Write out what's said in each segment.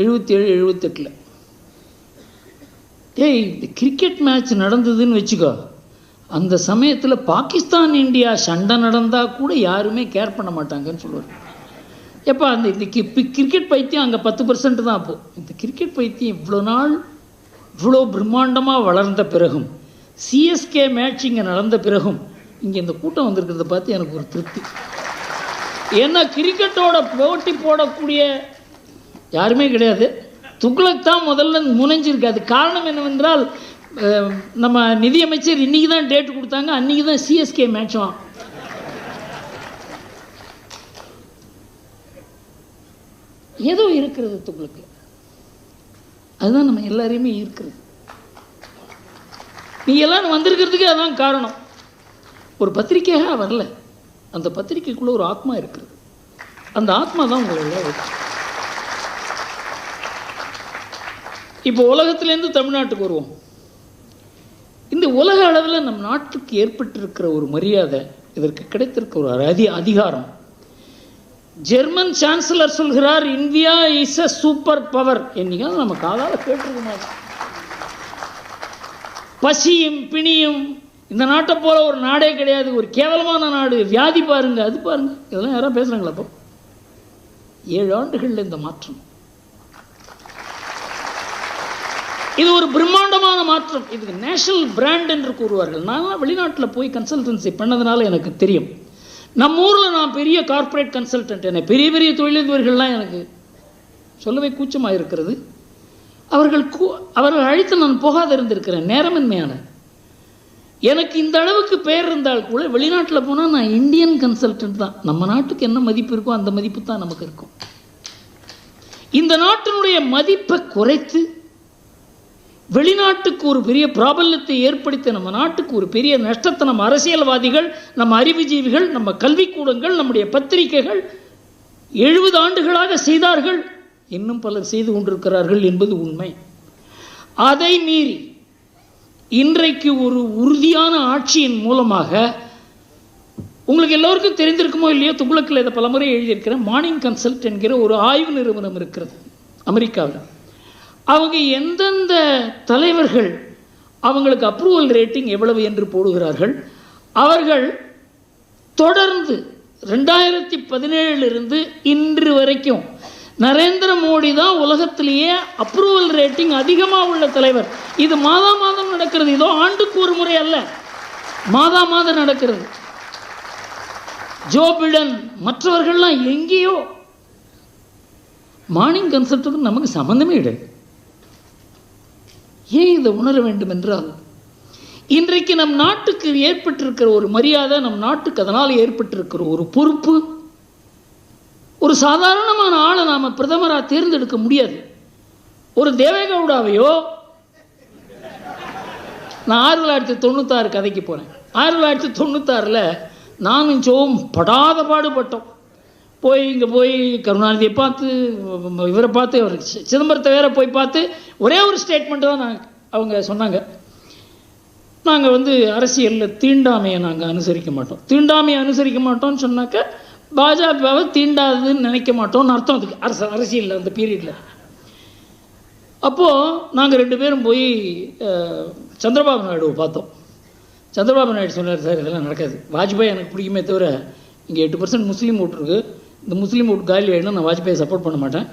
எழுபத்தேழு எழுபத்தெட்டில் ஏய் இந்த கிரிக்கெட் மேட்ச் நடந்ததுன்னு வச்சுக்கோ. அந்த சமயத்தில் பாகிஸ்தான் இந்தியா சண்டை நடந்தால் கூட யாருமே கேர் பண்ண மாட்டாங்கன்னு சொல்லுவார். எப்போ அந்த இந்த கிரிக்கெட் பைத்தியம் அங்கே பத்து பர்சன்ட் தான் அப்போது இந்த கிரிக்கெட் பைத்தியம் இவ்வளோ நாள் இவ்வளோ பிரம்மாண்டமாக வளர்ந்த பிறகும் சிஎஸ்கே மேட்ச் இங்கே நடந்த பிறகும் இங்கே இந்த கூட்டம் வந்திருக்கிறத பார்த்து எனக்கு ஒரு திருப்தி. ஏன்னா கிரிக்கெட்டோட போட்டி போடக்கூடிய யாருமே கிடையாது. துக்ளக் தான் முதல்ல முனைஞ்சிருக்கு. அது காரணம் என்னவென்றால் நம்ம நிதியமைச்சர் இன்றைக்கி தான் டேட் கொடுத்தாங்க. அன்றைக்கி தான் சிஎஸ்கே மேட்சும் ஏதோ இருக்கிறது துக்ளக்கு. அதுதான் நம்ம எல்லாரையுமே இருக்கிறது நீ எல்லாரும் வந்திருக்கிறதுக்கு அதான் காரணம். ஒரு பத்திரிக்கையாக வரல. அந்த பத்திரிக்கைக்குள்ள ஒரு ஆத்மா இருக்கிறது. அந்த ஆத்மா தான் உங்களை எல்லாம் இருக்கு. இப்போ உலகத்திலேருந்து தமிழ்நாட்டுக்கு வருவோம். இந்த உலக அளவில் நம் நாட்டுக்கு ஏற்பட்டிருக்கிற ஒரு மரியாதை இதற்கு கிடைத்திருக்க ஒரு அதி அதிகாரம். ஜெர்மன் சான்சலர் சொல்கிறார் India is a super power என்னைக்காவது நம்ம காதால் கேட்டிருக்க மாட்டோம் பசியும் பிணியும் இந்த நாட்டை போல ஒரு நாடே கிடையாது ஒரு கேவலமான நாடு வியாதி பாருங்க அது பாருங்க. இதெல்லாம் யாராவது பேசுறாங்களா அப்போ? ஏழு ஆண்டுகளில் இந்த மாற்றம். இது ஒரு பிரம்மாண்டமான மாற்றம். இதுக்கு நேஷனல் பிராண்ட் என்று கூறுவார்கள். நான் வெளிநாட்டில் போய் கன்சல்டன்சி பண்ணதுனால எனக்கு தெரியும். நம்ம ஊரில் நான் பெரிய கார்ப்பரேட் கன்சல்டன்ட் என பெரிய பெரிய தொழிலதிபர்கள்லாம் எனக்கு சொல்லவே கூச்சமாக இருக்கிறது. அவர்கள் கூ அவர்கள் அழைத்து நான் போகாத இருந்திருக்கிறேன். நேரமின்மையான. எனக்கு இந்த அளவுக்கு பெயர் இருந்தால் கூட வெளிநாட்டில் போனால் நான் இந்தியன் கன்சல்டன்ட் தான். நம்ம நாட்டுக்கு என்ன மதிப்பு இருக்கோ அந்த மதிப்பு தான் நமக்கு இருக்கும். இந்த நாட்டினுடைய மதிப்பை குறைத்து வெளிநாட்டுக்கு ஒரு பெரிய பிராபல்யத்தை ஏற்படுத்தி நம்ம நாட்டுக்கு ஒரு பெரிய நஷ்டத்தை நம்ம அரசியல்வாதிகள் நம்ம அறிவுஜீவிகள் நம்ம கல்விக்கூடங்கள் நம்முடைய பத்திரிகைகள் எழுபது ஆண்டுகளாக செய்தார்கள். இன்னும் பலர் செய்து கொண்டிருக்கிறார்கள் என்பது உண்மை. அதை மீறி இன்றைக்கு ஒரு உறுதியான ஆட்சியின் மூலமாக உங்களுக்கு எல்லோருக்கும் தெரிந்திருக்குமோ இல்லையோ துகுளக்கில் இதை பலமுறை எழுதியிருக்கிறேன். மார்னிங் கன்சல்ட் என்கிற ஒரு ஆய்வு நிறுவனம் இருக்கிறது அமெரிக்காவில். அவங்க எந்தெந்த தலைவர்கள் அவங்களுக்கு அப்ரூவல் ரேட்டிங் எவ்வளவு என்று போடுகிறார்கள் அவர்கள் தொடர்ந்து ரெண்டாயிரத்தி பதினேழுலேருந்து இன்று வரைக்கும் நரேந்திர மோடி தான் உலகத்திலேயே அப்ரூவல் ரேட்டிங் அதிகமாக உள்ள தலைவர். இது மாதா மாதம் நடக்கிறது. இதோ ஆண்டுக்கு ஒரு முறை அல்ல. மாதா மாதம் நடக்கிறது. ஜோ பிடன் மற்றவர்கள்லாம் எங்கேயோ மார்னிங் கன்சல்ட்டுக்கு நமக்கு சம்மந்தமே கிடையாது. ஏன் இதை உணர வேண்டும் என்றால் இன்றைக்கு நம் நாட்டுக்கு ஏற்பட்டிருக்கிற ஒரு மரியாதை நம் நாட்டுக்கு அதனால் ஏற்பட்டிருக்கிற ஒரு பொறுப்பு ஒரு சாதாரணமான ஆளை நாம் பிரதமராக தேர்ந்தெடுக்க முடியாது. ஒரு தேவேகவுடாவையோ நான் ஆயிரத்தி தொள்ளாயிரத்தி தொண்ணூத்தாறு கதைக்கு போனேன் ஆயிரத்தி தொள்ளாயிரத்தி தொண்ணூத்தாறில் நானும் ஜோவும் படாத பாடுபட்டோம். போய் இங்கே போய் கருணாநிதியை பார்த்து இவரை பார்த்து அவர் சிதம்பரத்தை வேற போய் பார்த்து ஒரே ஒரு ஸ்டேட்மெண்ட் தான் நாங்கள் அவங்க சொன்னாங்க. நாங்கள் வந்து அரசியலில் தீண்டாமையை நாங்கள் அனுசரிக்க மாட்டோம். தீண்டாமையை அனுசரிக்க மாட்டோம்னு சொன்னாக்க பாஜகவை தீண்டாதுன்னு நினைக்க மாட்டோம்னு அர்த்தம் அதுக்கு. அரசு அரசியலில் அந்த பீரியடில் அப்போது நாங்கள் ரெண்டு பேரும் போய் சந்திரபாபு நாயுடுவை பார்த்தோம். சந்திரபாபு நாயுடு சொன்னார் சார் இதெல்லாம் நடக்காது. வாஜ்பாய் எனக்கு பிடிக்குமே தவிர இங்கே எட்டு பர்சன்ட் முஸ்லீம் ஓட்டு இந்த முஸ்லீம் ஓட்டு காலி ஆகிடும் நான் வாஜ்பாயை சப்போர்ட் பண்ண மாட்டேன்.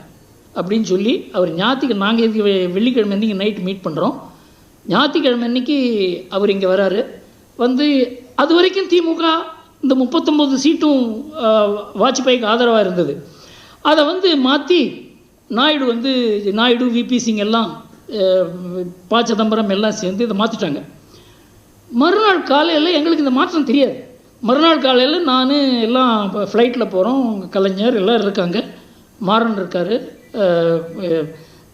அப்படின்னு சொல்லி அவர் ஞாயிற்றுக்கு நாங்கள் இதுக்கு வெள்ளிக்கிழமை அன்றைக்கி நைட் மீட் பண்ணுறோம் ஞாயிற்றுக்கிழமை அன்னைக்கு அவர் இங்கே வராரு. வந்து அது வரைக்கும் திமுக இந்த முப்பத்தொம்போது சீட்டும் வாஜ்பாய்க்கு ஆதரவாக இருந்தது. அதை வந்து மாற்றி நாயுடு வந்து நாயுடு விபி சிங் எல்லாம் ப சிதம்பரம் எல்லாம் சேர்ந்து இதை மாற்றிட்டாங்க மறுநாள் காலையில் எங்களுக்கு இந்த மாற்றம் தெரியாது. மறுநாள் காலையில் நான் எல்லாம் இப்போ ஃப்ளைட்டில் போகிறோம் கலைஞர் எல்லோரும் இருக்காங்க. மாறன் இருக்கார்.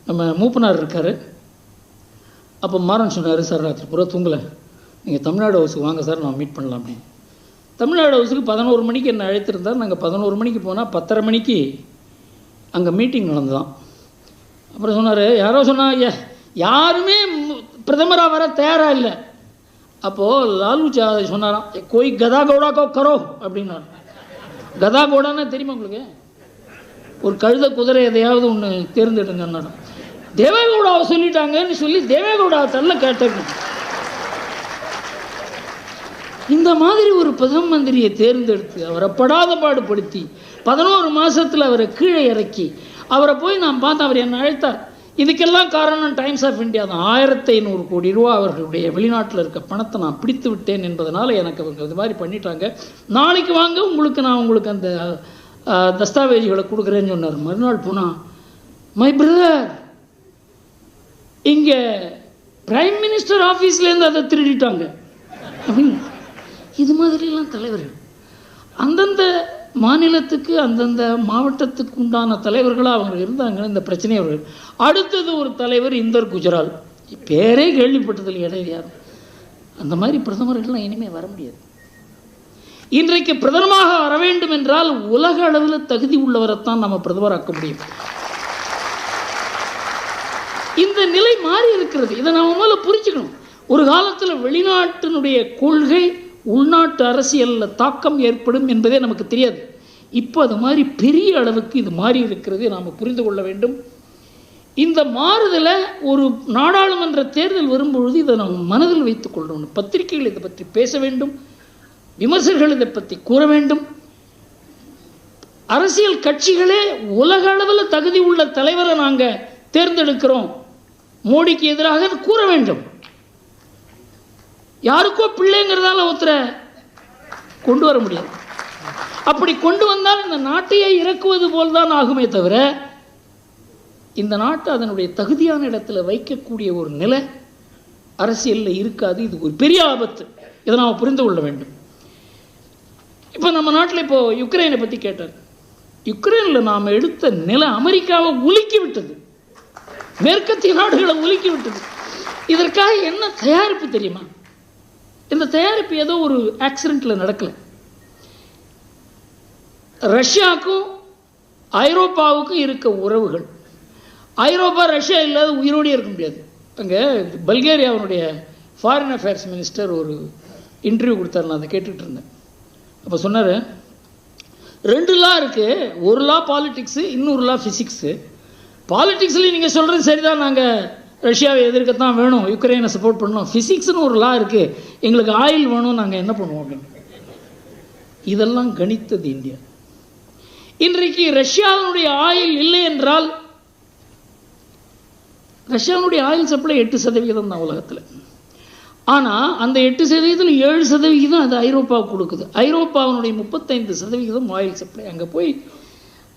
நம்ம மூப்பனார் இருக்கார். அப்போ மாறன் சொன்னார் சார் ராத்திரி பூரா தூங்கலை. நீங்கள் தமிழ்நாடு ஹவுஸுக்கு வாங்க சார் நான் மீட் பண்ணலாம் அப்படின்னு. தமிழ்நாடு ஹவுஸுக்கு பதினோரு மணிக்கு என்னை அழைத்திருந்தார் நாங்கள் பதினோரு மணிக்கு போனால் பத்தரை மணிக்கு அங்கே மீட்டிங் நடந்துதான். அப்புறம் சொன்னார் யாரோ சொன்னாங்க யாருமே பிரதமராக வர தயாராக இல்லை. அப்போது லாலு ஜா சொன்னாராம் கோய் கதா கௌடா கோ கரோ அப்படின்னாரு. கதா கௌடான்னா தெரியுமா உங்களுக்கு? ஒரு கழுத குதிரை எதையாவது ஒன்று தேர்ந்தெடுங்கன்னு தேவேகவுடாவை சொல்லிட்டாங்கன்னு சொல்லி தேவேகவுடாவை தள்ள கேட்டாங்க. இந்த மாதிரி ஒரு பிரதம மந்திரியை தேர்ந்தெடுத்து அவரை படாத பாடுபடுத்தி பதினோரு மாதத்தில் அவரை கீழே இறக்கி அவரை போய் நான் பார்த்தேன் அவர் என்னை அழைத்தார். இதுக்கெல்லாம் காரணம் டைம்ஸ் ஆஃப் இந்தியா தான். ஆயிரத்தி ஐநூறு கோடி ரூபா அவர்களுடைய வெளிநாட்டில் இருக்க பணத்தை நான் பிடித்து விட்டேன் என்பதனால் எனக்கு அவங்க இது மாதிரி பண்ணிட்டாங்க. நாளைக்கு வாங்க உங்களுக்கு நான் உங்களுக்கு அந்த தஸ்தாவேஜுகளை கொடுக்குறேன்னு சொன்னார். மறுநாள் போனால் மை பிரதர் இங்கே பிரைம் மினிஸ்டர் ஆஃபீஸ்லேருந்து அதை திருடிட்டாங்க. அப்படின்னு. இது மாதிரிலாம் தலைவர்கள். அந்தந்த மாநிலத்துக்கு அந்தந்த மாவட்டத்துக்கு உண்டான தலைவர்களாக அவங்க இருந்தாங்க இந்த பிரச்சனை அவர்கள் அடுத்தது ஒரு தலைவர் இந்தர் குஜரால். பேரே கேள்விப்பட்டதில் இடையில யார் அந்த மாதிரி பிரதமர்கள்லாம் இனிமேல் வர முடியாது. இன்றைக்கு பிரதமராக வர வேண்டும் என்றால் உலக அளவில் தகுதி உள்ளவரைத்தான் நம்ம பிரதமராக்க முடியும். இந்த நிலை மாறி இருக்கிறது. இதை நம்ம முதல்ல புரிஞ்சுக்கணும். ஒரு காலத்தில் வெளிநாட்டினுடைய கொள்கை உள்நாட்டு அரசியலில் தாக்கம் ஏற்படும் என்பதே நமக்கு தெரியாது. இப்போ அது மாதிரி பெரிய அளவுக்கு இது மாறி இருக்கிறது நாம் புரிந்து கொள்ள வேண்டும். இந்த மாறுதலை ஒரு நாடாளுமன்ற தேர்தல் வரும்பொழுது இதை நாம் மனதில் வைத்துக் கொள்ளணும். பத்திரிகைகள் இதை பற்றி பேச வேண்டும். விமர்சகர்கள் இதை பற்றி கூற வேண்டும். அரசியல் கட்சிகளே உலக அளவில் தகுதி உள்ள தலைவரை நாங்கள் தேர்ந்தெடுக்கிறோம். மோடிக்கு எதிராக கூற வேண்டும். யாருக்கோ பிள்ளைங்கிறதால ஒருத்தரை கொண்டு வர முடியாது. அப்படி கொண்டு வந்தால் இந்த நாட்டையே இறக்குவது போல் தான் ஆகுமே தவிர இந்த நாட்டை அதனுடைய தகுதியான இடத்துல வைக்கக்கூடிய ஒரு நிலை அரசியலில் இருக்காது. இது ஒரு பெரிய ஆபத்து. இதை நாம் புரிந்து கொள்ள வேண்டும். இப்போ நம்ம நாட்டில் இப்போ யுக்ரைனை பற்றி கேட்டார். யுக்ரைனில் நாம் எடுத்த நிலை அமெரிக்காவை உலுக்கி விட்டது. மேற்கத்திய நாடுகளை உலுக்கி விட்டது. இதற்காக என்ன தயாரிப்பு தெரியுமா? இந்த தயாரிப்பு ஏதோ ஒரு ஆக்சிடெண்ட்டில் நடக்கலை. ரஷ்யாவுக்கும் ஐரோப்பாவுக்கும் இருக்க உறவுகள். ஐரோப்பா ரஷ்யா இல்லாத உயிரோடே இருக்க முடியாது. அங்கே பல்கேரியாவுடைய ஃபாரின் அஃபேர்ஸ் மினிஸ்டர் ஒரு இன்டர்வியூ கொடுத்தாரு நான் அதை கேட்டுட்டு இருந்தேன். அப்போ சொன்னார் ரெண்டு லா இருக்குது ஒரு லா பாலிட்டிக்ஸு இன்னொரு லா ஃபிசிக்ஸு பாலிடிக்ஸில் நீங்கள் சொல்கிறது சரிதான். நாங்கள் ரஷ்யாவை எதிர்க்கத்தான் வேணும் யுக்ரைனை சப்போர்ட் பண்ணணும். ஃபிசிக்ஸ்னு ஒரு லா இருக்குது எங்களுக்கு ஆயில் வேணும் நாங்கள் என்ன பண்ணுவோம் அப்படின்னு. இதெல்லாம் கணித்தது இந்தியா. இன்றைக்கு ரஷ்யாவினுடைய ஆயில் இல்லை என்றால் ரஷ்யாவினுடைய ஆயில் சப்ளை எட்டு சதவிகிதம் தான் உலகத்தில். ஆனால் அந்த எட்டு சதவீதத்தில் ஏழு சதவிகிதம் அது ஐரோப்பாவுக்கு கொடுக்குது. ஐரோப்பாவினுடைய முப்பத்தைந்து சதவிகிதம் ஆயில் சப்ளை அங்கே போய்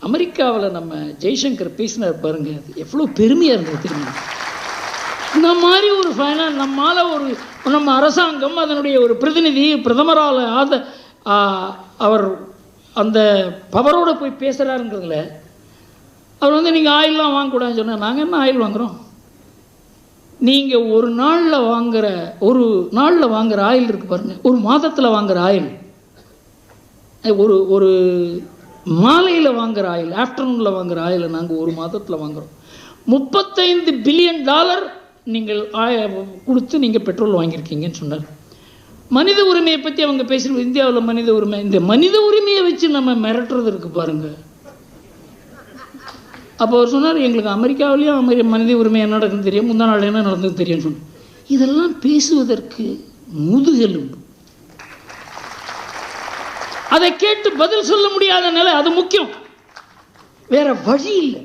அமெரிக்காவில் நம்ம ஜெய்சங்கர் பேசினார் பாருங்கள் அது எவ்வளோ பெருமையாக இருந்தது தெரியுமா? இந்த மாதிரி ஒரு ஃபைனான் நம்மால் ஒரு நம்ம அரசாங்கம் அதனுடைய ஒரு பிரதிநிதி பிரதமரால் ஆத அவர் அந்த பவரோடு போய் பேசுகிறாருங்கிறதுல அவர் வந்து நீங்கள் ஆயிலெலாம் வாங்கக்கூடாதுன்னு சொன்னால் நாங்கள் என்ன ஆயில் வாங்குகிறோம் நீங்கள் ஒரு நாளில் வாங்குற ஒரு நாளில் வாங்குகிற ஆயில் இருக்கு பாருங்கள் ஒரு மாதத்தில் வாங்குகிற ஆயில். ஒரு ஒரு மாலையில் வாங்குற ஆயில் ஆஃப்டர்நூனில் வாங்குகிற ஆயிலை நாங்கள் ஒரு மாதத்தில் வாங்குகிறோம் முப்பத்தைந்து பில்லியன் டாலர் நீங்கள் ஆய கொடுத்து நீங்கள் பெட்ரோல் வாங்கியிருக்கீங்கன்னு சொன்னார். மனித உரிமையை பற்றி அவங்க பேசுகிற இந்தியாவில் மனித உரிமை இந்த மனித உரிமையை வச்சு நம்ம மிரட்டுறது இருக்குது பாருங்கள் அப்போ அவர் சொன்னார் எங்களுக்கு அமெரிக்காவிலேயும் அமெரி மனித உரிமை என்ன நடக்குதுன்னு தெரியும் முந்தா நாள் என்ன நடந்ததுன்னு தெரியும்னு சொன்னேன் இதெல்லாம் பேசுவதற்கு முதுகெலும்பு அதை கேட்டு பதில் சொல்ல முடியாத நிலை அது முக்கியம். வேற வழி இல்லை.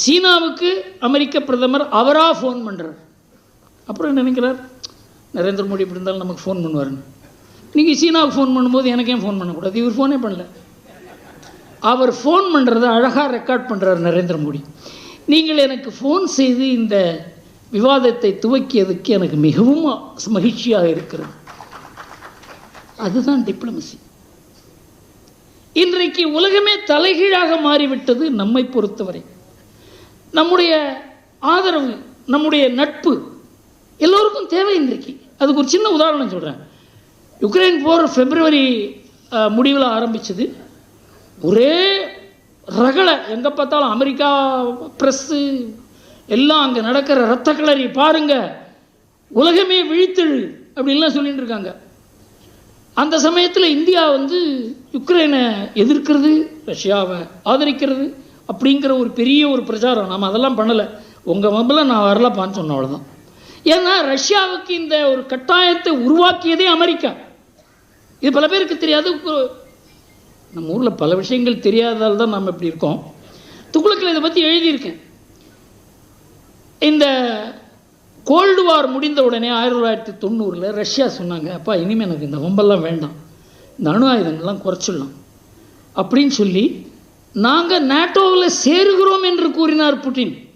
சீனாவுக்கு அமெரிக்க பிரதமர் அவராக ஃபோன் பண்ணுறார் அப்புறம் நினைக்கிறார்? நரேந்திர மோடி இப்படி இருந்தாலும் நமக்கு ஃபோன் பண்ணுவாருன்னு. நீங்கள் சீனாவுக்கு ஃபோன் பண்ணும்போது எனக்கே ஃபோன் பண்ணக்கூடாது? இவர் ஃபோனே பண்ணல. அவர் ஃபோன் பண்ணுறத அழகாக ரெக்கார்ட் பண்ணுறார் நரேந்திர மோடி. நீங்கள் எனக்கு ஃபோன் செய்து இந்த விவாதத்தை துவக்கியதுக்கு எனக்கு மிகவும் மகிழ்ச்சியாக இருக்கிறது. அதுதான் டிப்ளமசி இன்றைக்கு உலகமே தலைகீழாக மாறிவிட்டது நம்மை பொறுத்தவரை. நம்முடைய ஆதரவு நம்முடைய நட்பு எல்லோருக்கும் தேவை இன்றைக்கு. அதுக்கு ஒரு சின்ன உதாரணம் சொல்கிறேன் யுக்ரைன் போர் பிப்ரவரி முடிவில் ஆரம்பிச்சது. ஒரே ரகளை எங்கே பார்த்தாலும் அமெரிக்கா ப்ரெஸ்ஸு எல்லாம் அங்கே நடக்கிற ரத்த கிளறி பாருங்க உலகமே விழித்தெழு அப்படின்லாம் சொல்லிட்டு இருக்காங்க. அந்த சமயத்தில் இந்தியா வந்து யுக்ரைனை எதிர்க்கிறது ரஷ்யாவை ஆதரிக்கிறது அப்படிங்கிற ஒரு பெரிய ஒரு பிரச்சாரம். நம்ம அதெல்லாம் பண்ணலை. உங்கள் மம்பில் நான் வரலப்பான்னு சொன்ன அவ்வளோதான் ஏன்னா ரஷ்யாவுக்கு இந்த ஒரு கட்டாயத்தை உருவாக்கியதே அமெரிக்கா. இது பல பேருக்கு தெரியாது. நம்ம ஊரில் பல விஷயங்கள் தெரியாதால் தான் நம்ம இப்படி இருக்கோம். துக்குளக்கில் இதை பற்றி எழுதியிருக்கேன். இந்த கோல்டு வார் முடிந்த உடனே ஆயிரத்தி தொள்ளாயிரத்தி தொண்ணூறில் ரஷ்யா சொன்னாங்க அப்பா இனிமேல் எனக்கு இந்த வம்பெல்லாம் வேண்டாம். இந்த அணு ஆயுதங்கள்லாம் குறைச்சிடலாம். அப்படின்னு சொல்லி நாங்கள் நேட்டோவில் சேருகிறோம் என்று கூறினார் புட்டின்.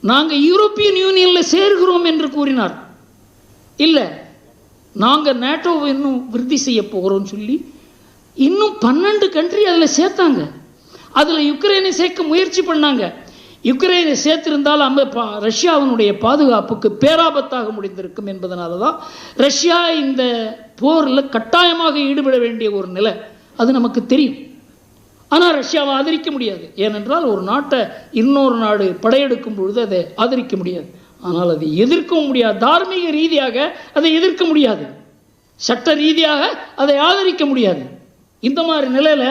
நாங்கள் யூரோப்பியன் யூனியனில் சேர்கிறோம் என்று கூறினார். இல்லை நாங்கள் நேட்டோவை இன்னும் விருத்தி செய்ய போகிறோம்னு சொல்லி இன்னும் பன்னெண்டு கண்ட்ரி அதில் சேர்த்தாங்க. அதில் யுக்ரைனை சேர்க்க முயற்சி பண்ணாங்க. யுக்ரைனை சேர்த்திருந்தால் அம்ப பா- ரஷ்யாவினுடைய பாதுகாப்புக்கு பேராபத்தாக முடிந்திருக்கும் என்பதனால தான் ரஷ்யா இந்த போரில் கட்டாயமாக ஈடுபட வேண்டிய ஒரு நிலை. அது நமக்கு தெரியும். ஆனால் ரஷ்யாவை ஆதரிக்க முடியாது. ஏனென்றால் ஒரு நாட்டை இன்னொரு நாடு படையெடுக்கும் பொழுது அதை ஆதரிக்க முடியாது. ஆனால் அதை எதிர்க்கவும் முடியாது. தார்மீக ரீதியாக அதை எதிர்க்க முடியாது. சட்ட ரீதியாக அதை ஆதரிக்க முடியாது. இந்த மாதிரி நிலையில்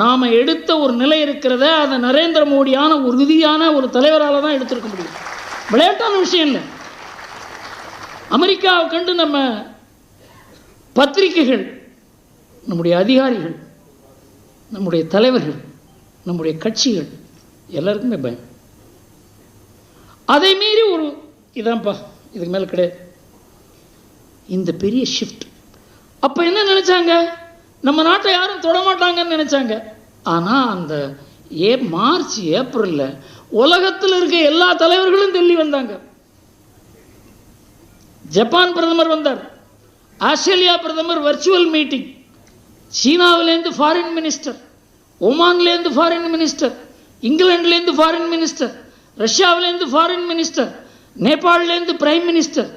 நாம் எடுத்த ஒரு நிலை இருக்கிறத அதை நரேந்திர மோடியான ஒரு உறுதியான ஒரு தலைவரால் தான் எடுத்திருக்க முடியும். விளையாட்டான விஷயம் இல்லை. அமெரிக்காவை கண்டு நம்ம பத்திரிகைகள் நம்முடைய அதிகாரிகள் நம்முடைய தலைவர்கள் நம்முடைய கட்சிகள் எல்லாருக்குமே பயம். அதை மீறி ஒரு இதான்ப்பா இதுக்கு மேலே கிடையாது. இந்த பெரிய ஷிஃப்ட் அப்போ என்ன நினச்சாங்க? நம்ம நாட்டை யாரும் தொடமாட்டாங்கன்னு நினச்சாங்க. ஆனால் அந்த ஏ மார்ச் ஏப்ரலில் உலகத்தில் இருக்க எல்லா தலைவர்களும் டெல்லி வந்தாங்க. ஜப்பான் பிரதமர் வந்தார். ஆஸ்திரேலியா பிரதமர் வர்ச்சுவல் மீட்டிங் சீனாவிலேருந்து ஃபாரின் மினிஸ்டர் ஒமான்லேருந்து ஃபாரின் மினிஸ்டர் இங்கிலாந்துலேருந்து ஃபாரின் மினிஸ்டர் ரஷ்யாவிலேருந்து ஃபாரின் மினிஸ்டர் நேபாளிலேருந்து பிரைம் மினிஸ்டர்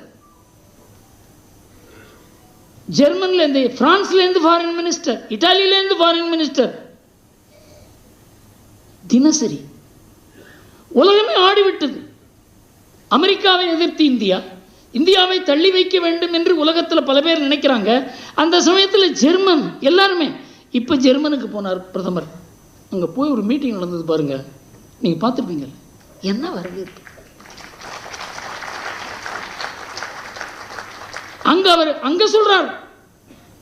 ஜெர்மன்லேருந்து பிரான்ஸ்லேருந்து ஃபாரின் மினிஸ்டர் இட்டாலியிலேருந்து ஃபாரின் மினிஸ்டர் தினசரி. உலகமே ஆடிவிட்டது. அமெரிக்காவை எதிர்த்து இந்தியா. இந்தியாவை தள்ளி வைக்க வேண்டும் என்று உலகத்தில் பல பேர் நினைக்கிறாங்க. அந்த சமயத்தில் ஜெர்மன் எல்லாருமே இப்போ ஜெர்மனுக்கு போனார் பிரதமர். அங்கே போய் ஒரு மீட்டிங் நடந்தது பாருங்க. நீங்கள் பார்த்துருப்பீங்க. என்ன வரவேற்பு? அங்க அவர் அங்க சொல்றார்.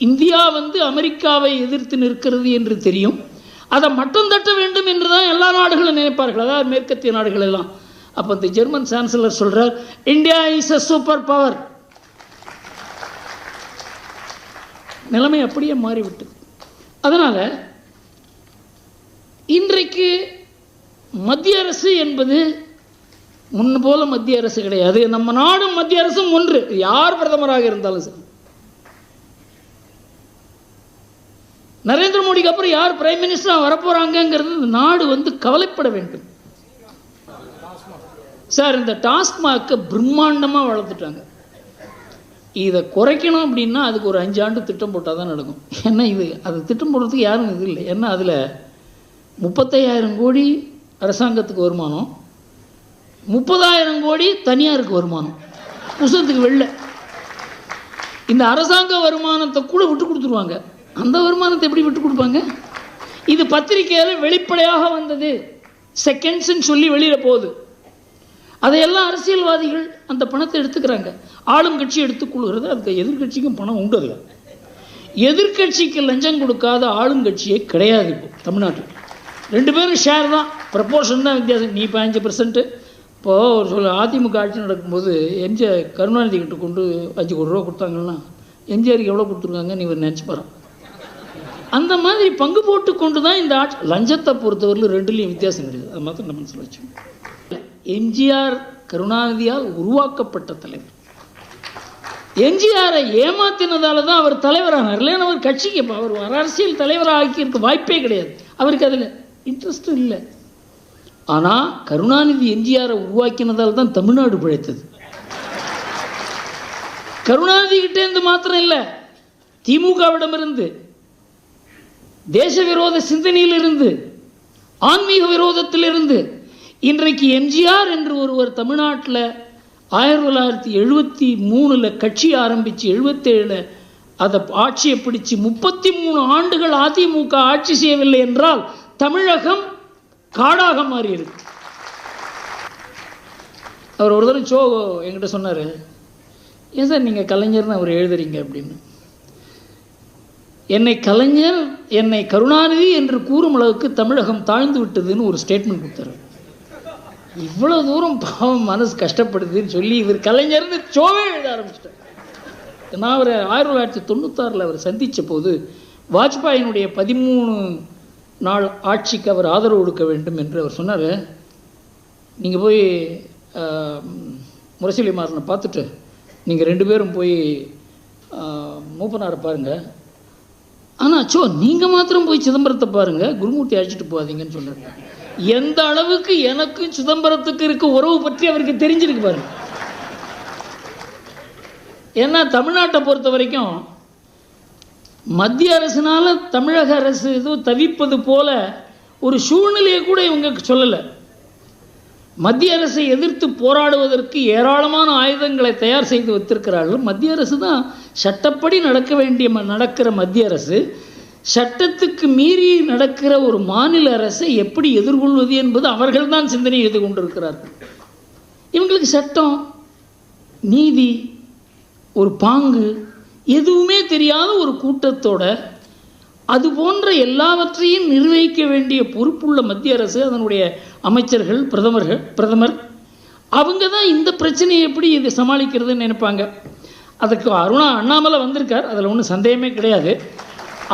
இந்தியா வந்து அமெரிக்காவை எதிர்த்து நிற்கிறது என்று தெரியும். அதை மட்டம் தட்ட வேண்டும் என்று தான் எல்லா நாடுகளும் நினைப்பார்கள். அதாவது மேற்கத்திய நாடுகள் எல்லாம். அப்போ இந்த ஜெர்மன் சான்சலர் சொல்கிறார் India is a super power நிலைமை அப்படியே மாறிவிட்டது. அதனால் இன்றைக்கு மத்திய அரசு என்பது முன்ன போல மத்திய அரசு கிடையாது. நம்ம நாடும் மத்திய அரசும் ஒன்று. யார் பிரதமராக இருந்தாலும் சரி. நரேந்திர மோடிக்கு அப்புறம் யார் பிரைம் மினிஸ்டராக வரப்போறாங்கங்கிறது நாடு வந்து கவலைப்பட வேண்டும். சார் இந்த டாஸ்மாகை பிரம்மாண்டமாக வளர்த்துட்டாங்க. இதை குறைக்கணும் அப்படின்னா அதுக்கு ஒரு அஞ்சு ஆண்டு திட்டம் போட்டால் தான் நடக்கும். ஏன்னா இது அது திட்டம் போடுறதுக்கு யாரும் இது இல்லை. ஏன்னா அதில் முப்பத்தையாயிரம் கோடி அரசாங்கத்துக்கு வருமானம். முப்பதாயிரம் கோடி தனியாருக்கு வருமானம். புசத்துக்கு வெளில. இந்த அரசாங்க வருமானத்தை கூட விட்டு கொடுத்துருவாங்க. அந்த வருமானத்தை எப்படி விட்டு கொடுப்பாங்க? இது பத்திரிகையில் வெளிப்படையாக வந்தது. செகண்ட்ஸ்ன்னு சொல்லி வெளியில் போகுது. அதையெல்லாம் அரசியல்வாதிகள் அந்த பணத்தை எடுத்துக்கிறாங்க. ஆளும் கட்சி எடுத்துக்கொள்கிறது அதுக்கு எதிர்க்கட்சிக்கும் பணம் உண்டு அதில். எதிர்க்கட்சிக்கு லஞ்சம் கொடுக்காத ஆளுங்கட்சியே கிடையாது இப்போ தமிழ்நாட்டில். ரெண்டு பேரும் ஷேர் தான். ப்ரப்போர்ஷன் தான் வித்தியாசம். நீ பதினஞ்சு பர்சன்ட்டு இப்போது ஒரு சொல்ல அதிமுக ஆட்சி நடக்கும்போது எம்ஜிஆர் கருணாநிதி கிட்ட கொண்டு அஞ்சு கோடி ரூபா கொடுத்தாங்கன்னா எம்ஜிஆருக்கு எவ்வளோ கொடுத்துருக்காங்க நீ ஒரு நினச்சி பாரு. அந்த மாதிரி பங்கு போட்டு கொண்டு தான் இந்த ஆட்சி லஞ்சத்தை பொறுத்தவரையில் ரெண்டுலேயும் வித்தியாசம் கிடையாது. அது மாத்திரம் நம்ம மனசில் வச்சு எம்ஜிஆர் கருணாநிதியால் உருவாக்கப்பட்ட தலைவர். எம்ஜிஆரை ஏமாத்தினதால தான் அவர் தலைவரானார். இல்லைன்னு அவர் கட்சிக்கு அவர் அரசியல் தலைவராக ஆக்கியிருக்க வாய்ப்பே கிடையாது. அவருக்கு அதில் இன்ட்ரெஸ்ட்டும் இல்லை. ஆனால் கருணாநிதி எம்ஜிஆரை உருவாக்கினதால் தான் தமிழ்நாடு பிழைத்தது. கருணாநிதி கிட்டேருந்து மாத்திரம் இல்லை. திமுகவிடமிருந்து தேச விரோத சிந்தனையிலிருந்து ஆன்மீக விரோதத்திலிருந்து இன்றைக்கு எம்ஜிஆர் என்று ஒருவர் தமிழ்நாட்டில் ஆயிரத்தி தொள்ளாயிரத்தி எழுபத்தி மூணில் கட்சி ஆரம்பித்து எழுபத்தேழில் அதை ஆட்சியை பிடிச்சு முப்பத்தி மூணு ஆண்டுகள் அதிமுக ஆட்சி செய்யவில்லை என்றால் தமிழகம் காடாக மாறியிருக்கு. அவர் ஒரு தடவை சோ என்கிட்ட சொன்னார் ஏன் சார் நீங்கள் கலைஞர்னு அவர் எழுதுறீங்க? அப்படின்னு. என்னை கலைஞர் என்னை கருணாநிதி என்று கூறும் அளவுக்கு தமிழகம் தாழ்ந்து விட்டதுன்னு ஒரு ஸ்டேட்மெண்ட் கொடுத்தாரு. இவ்வளோ தூரம் பாவம் மனசு கஷ்டப்படுதுன்னு சொல்லி இவர் கலைஞர்னு சோவே எழுத ஆரம்பிச்சிட்டார். நான் அவரை ஆயிரத்தி தொள்ளாயிரத்தி தொண்ணூத்தாறில் அவர் சந்தித்த போது வாஜ்பாயினுடைய பதிமூணு நாள் ஆட்சிக்கு அவர் ஆதரவு கொடுக்க வேண்டும் என்று அவர் சொன்னார். நீங்கள் போய் முரசொலி மாறனை பார்த்துட்டு நீங்கள் ரெண்டு பேரும் போய் மூப்பனார மூப்பனாரை பாருங்கள் ஆனால் சோ நீங்கள் மாத்திரம் போய் சிதம்பரத்தை பாருங்கள் குருமூர்த்தி அழைச்சிட்டு போகாதீங்கன்னு சொன்னார். எந்த அளவுக்கு எனக்கும் சிதம்பரத்துக்கு இருக்க உறவு பற்றி அவருக்கு தெரிஞ்சிருக்கு பாருங்க ஏன்னா தமிழ்நாட்டை பொறுத்த வரைக்கும் மத்திய அரசினால் தமிழக அரசு ஏதோ தவிப்பது போல ஒரு சூழ்நிலையை கூட இவங்க சொல்லலை. மத்திய அரசை எதிர்த்து போராடுவதற்கு ஏராளமான ஆயுதங்களை தயார் செய்து வைத்திருக்கிறார்கள். மத்திய அரசு தான் சட்டப்படி நடக்க வேண்டிய ம- நடக்கிற மத்திய அரசு. சட்டத்துக்கு மீறி நடக்கிற ஒரு மாநில அரசை எப்படி எதிர்கொள்வது என்பது அவர்கள்தான் சிந்தனை எழுதி கொண்டிருக்கிறார்கள். இவங்களுக்கு சட்டம் நீதி ஒரு பாங்கு எதுவுமே தெரியாத ஒரு கூட்டத்தோட அது போன்ற எல்லாவற்றையும் நிர்வகிக்க வேண்டிய பொறுப்புள்ள மத்திய அரசு அதனுடைய அமைச்சர்கள் பிரதமர்கள் பிரதமர் அவங்க தான் இந்த பிரச்சனையை எப்படி இது சமாளிக்கிறதுன்னு நினைப்பாங்க. அதுக்கு அருணா அண்ணாமலை வந்திருக்கார் அதில் ஒன்றும் சந்தேகமே கிடையாது.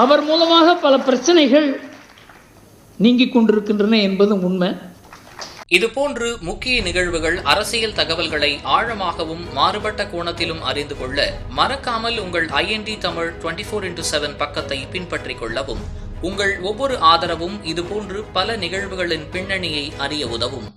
அவர் மூலமாக பல பிரச்சனைகள் நீங்கிக் கொண்டிருக்கின்றன என்பதும் உண்மை. இதுபோன்று முக்கிய நிகழ்வுகள் அரசியல் தகவல்களை ஆழமாகவும் மாறுபட்ட கோணத்திலும் அறிந்து கொள்ள மறக்காமல் உங்கள் IND Tamil twenty four into seven பக்கத்தை பின்பற்றிக் கொள்ளவும். உங்கள் ஒவ்வொரு ஆதரவும் இதுபோன்று பல நிகழ்வுகளின் பின்னணியை அறிய உதவும்.